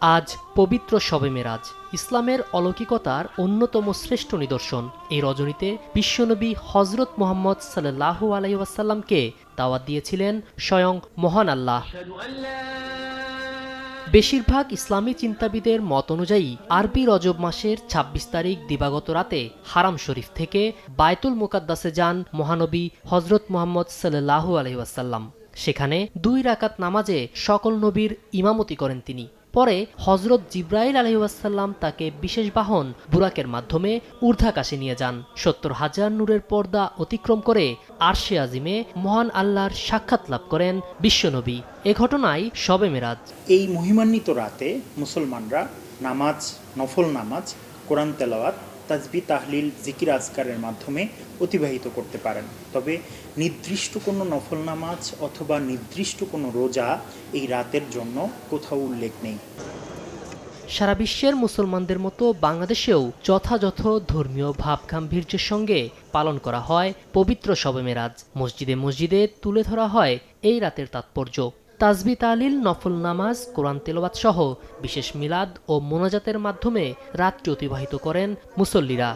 আজ পবিত্র শবে মেরাজ, ইসলামের অলৌকিকতার অন্যতম শ্রেষ্ঠ নিদর্শন। এই রজনীতে বিশ্বনবী হজরত মোহাম্মদ সাল্লাহ আলাইসাল্লামকে দাওয়াত দিয়েছিলেন স্বয়ং মহান আল্লাহ। বেশিরভাগ ইসলামী চিন্তাবিদের মত অনুযায়ী আরবি রজব মাসের ২৬ তারিখ দিবাগত রাতে হারাম শরীফ থেকে বায়তুল মুকাদ্দাসে যান মহানবী হজরত মোহাম্মদ সাল্লাহু আলহিউসাল্লাম সেখানে দুই রাকাত নামাজে সকল নবীর ইমামতি করেন তিনি। পরে হজরত জিব্রাইল আলহিউসাল্লাম তাকে বিশেষ বাহন বুরাকের মাধ্যমে ঊর্ধ্বাকাশে নিয়ে যান। সত্তর হাজার নূরের পর্দা অতিক্রম করে আরশে আজিমে মহান আল্লাহর সাক্ষাৎ লাভ করেন বিশ্বনবী এ ঘটনায় শবে মেরাজ। এই মহিমান্বিত রাতে মুসলমানরা নামাজ, নফল নামাজ কোরআন তেলাওয়াত, তাজবি, তাহলিল, জিকির আজকারের মাধ্যমে অতিবাহিত করতে পারেন। তবে নির্দিষ্ট কোনো নফল নামাজ অথবা নির্দিষ্ট কোনো রোজা এই রাতের জন্য কোথাও উল্লেখ নেই। সারা বিশ্বের মুসলমানদের মতো বাংলাদেশেও যথাযথ ধর্মীয় ভাব গাম্ভীর্যের সঙ্গে পালন করা হয় পবিত্র শবে মেরাজ। মসজিদে মসজিদে তুলে ধরা হয় এই রাতের তাৎপর্য। তাজবি তালিল, নফল নামাজ, কোরআন তেলাওয়াত সহ বিশেষ মিলাদ ও মোনাজাতের মাধ্যমে রাত্রি অতিবাহিত করেন মুসল্লিরা।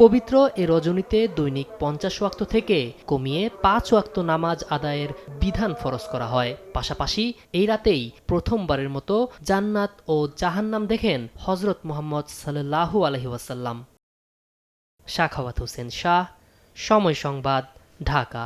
পবিত্র এ রজনীতে দৈনিক পঞ্চাশ ওয়াক্ত থেকে কমিয়ে পাঁচ ওয়াক্ত নামাজ আদায়ের বিধান ফরজ করা হয়। পাশাপাশি এই রাতেই প্রথমবারের মতো জান্নাত ও জাহান্নাম দেখেন হজরত মোহাম্মদ সাল্লাহু ওয়াসাল্লাম। শাখাওয়াত হোসেন শাহ, সময় সংবাদ, ঢাকা।